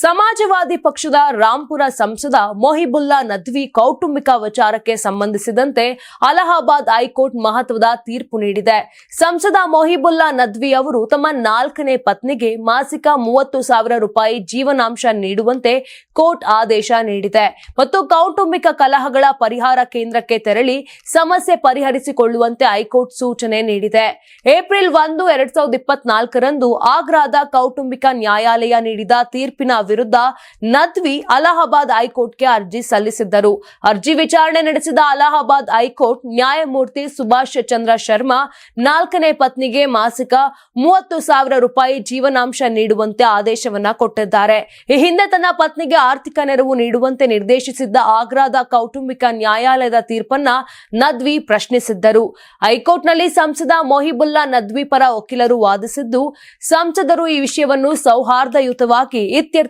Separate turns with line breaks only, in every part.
ಸಮಾಜವಾದಿ ಪಕ್ಷದ ರಾಂಪುರ ಸಂಸದ ಮೊಹಿಬುಲ್ಲಾ ನದ್ವಿ ಕೌಟುಂಬಿಕ ವಿಚಾರಕ್ಕೆ ಸಂಬಂಧಿಸಿದಂತೆ ಅಲಹಾಬಾದ್ ಹೈಕೋರ್ಟ್ ಮಹತ್ವದ ತೀರ್ಪು ನೀಡಿದೆ. ಸಂಸದ ಮೊಹಿಬುಲ್ಲಾ ನದ್ವಿ ಅವರು ತಮ್ಮ ನಾಲ್ಕನೇ ಪತ್ನಿಗೆ ಮಾಸಿಕ ಮೂವತ್ತು ಸಾವಿರ ರೂಪಾಯಿ ಜೀವನಾಂಶ ನೀಡುವಂತೆ ಕೋರ್ಟ್ ಆದೇಶ ನೀಡಿದೆ ಮತ್ತು ಕೌಟುಂಬಿಕ ಕಲಹಗಳ ಪರಿಹಾರ ಕೇಂದ್ರಕ್ಕೆ ತೆರಳಿ ಸಮಸ್ಯೆ ಪರಿಹರಿಸಿಕೊಳ್ಳುವಂತೆ ಹೈಕೋರ್ಟ್ ಸೂಚನೆ ನೀಡಿದೆ. ಏಪ್ರಿಲ್ ಒಂದು, ಎರಡ್ ಸಾವಿರದ ಇಪ್ಪತ್ನಾಲ್ಕರಂದು ಆಗ್ರಾದ ಕೌಟುಂಬಿಕ ನ್ಯಾಯಾಲಯ ನೀಡಿದ ತೀರ್ಪಿನ ವಿರುದ್ಧ ನದ್ವಿ ಅಲಹಾಬಾದ್ ಹೈಕೋರ್ಟ್ಗೆ ಅರ್ಜಿ ಸಲ್ಲಿಸಿದ್ದರು. ಅರ್ಜಿ ವಿಚಾರಣೆ ನಡೆಸಿದ ಅಲಹಾಬಾದ್ ಹೈಕೋರ್ಟ್ ನ್ಯಾಯಮೂರ್ತಿ ಸುಭಾಷ್ ಚಂದ್ರ ಶರ್ಮಾ ನಾಲ್ಕನೇ ಪತ್ನಿಗೆ ಮಾಸಿಕ ಮೂವತ್ತು ಸಾವಿರ ರೂಪಾಯಿ ಜೀವನಾಂಶ ನೀಡುವಂತೆ ಆದೇಶವನ್ನ ಕೊಟ್ಟಿದ್ದಾರೆ. ಈ ಹಿಂದೆ ತನ್ನ ಪತ್ನಿಗೆ ಆರ್ಥಿಕ ನೆರವು ನೀಡುವಂತೆ ನಿರ್ದೇಶಿಸಿದ್ದ ಆಗ್ರಾದ ಕೌಟುಂಬಿಕ ನ್ಯಾಯಾಲಯದ ತೀರ್ಪನ್ನ ನದ್ವಿ ಪ್ರಶ್ನಿಸಿದ್ದರು. ಹೈಕೋರ್ಟ್ನಲ್ಲಿ ಸಂಸದ ಮೊಹಿಬುಲ್ಲಾ ನದ್ವಿ ಪರ ವಕೀಲರು ವಾದಿಸಿದ್ದು, ಸಂಸದರು ಈ ವಿಷಯವನ್ನು ಸೌಹಾರ್ದಯುತವಾಗಿ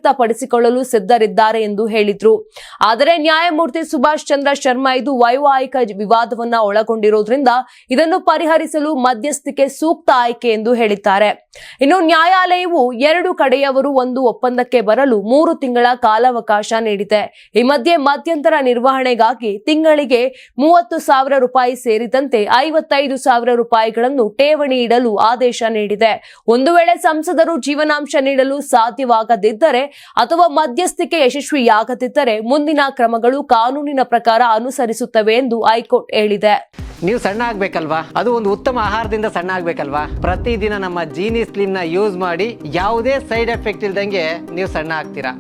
ಇತ್ಯರ್ಥಪಡಿಸಿಕೊಳ್ಳಲು ಸಿದ್ಧರಿದ್ದಾರೆ ಎಂದು ಹೇಳಿದ್ರು. ಆದರೆ ನ್ಯಾಯಮೂರ್ತಿ ಸುಭಾಷ್ ಚಂದ್ರ ಶರ್ಮಾ ಇದು ವೈವಾಹಿಕ ವಿವಾದವನ್ನ ಒಳಗೊಂಡಿರೋದ್ರಿಂದ ಇದನ್ನು ಪರಿಹರಿಸಲು ಮಧ್ಯಸ್ಥಿಕೆ ಸೂಕ್ತ ಆಯ್ಕೆ ಎಂದು ಹೇಳಿದ್ದಾರೆ. ಇನ್ನು ನ್ಯಾಯಾಲಯವು ಎರಡು ಕಡೆಯವರು ಒಂದು ಒಪ್ಪಂದಕ್ಕೆ ಬರಲು ಮೂರು ತಿಂಗಳ ಕಾಲಾವಕಾಶ ನೀಡಿದೆ. ಈ ಮಧ್ಯೆ ಮಧ್ಯಂತರ ನಿರ್ವಹಣೆಗಾಗಿ ತಿಂಗಳಿಗೆ ಮೂವತ್ತು ಸಾವಿರ ರೂಪಾಯಿ ಸೇರಿದಂತೆ ಐವತ್ತೈದು ಸಾವಿರ ರೂಪಾಯಿಗಳನ್ನು ಠೇವಣಿ ಇಡಲು ಆದೇಶ ನೀಡಿದೆ. ಒಂದು ವೇಳೆ ಸಂಸದರು ಜೀವನಾಂಶ ನೀಡಲು ಸಾಧ್ಯವಾಗದಿದ್ದರೆ ಅಥವಾ ಮಧ್ಯಸ್ಥಿಕೆ ಯಶಸ್ವಿಯಾಗದಿದ್ದರೆ ಮುಂದಿನ ಕ್ರಮಗಳು ಕಾನೂನಿನ ಪ್ರಕಾರ ಅನುಸರಿಸುತ್ತವೆ ಎಂದು ಹೈಕೋರ್ಟ್ ಹೇಳಿದೆ.
ನೀವು ಸಣ್ಣ ಆಗ್ಬೇಕಲ್ವಾ? ಅದು ಒಂದು ಉತ್ತಮ ಆಹಾರದಿಂದ ಸಣ್ಣ ಆಗ್ಬೇಕಲ್ವಾ? ಪ್ರತಿದಿನ ನಮ್ಮ ಜೀನಿ ಸ್ಲಿಮ್ನ ಯೂಸ್ ಮಾಡಿ ಯಾವುದೇ ಸೈಡ್ ಎಫೆಕ್ಟ್ ಇಲ್ದಂಗೆ ನೀವು ಸಣ್ಣ ಆಗ್ತೀರಾ?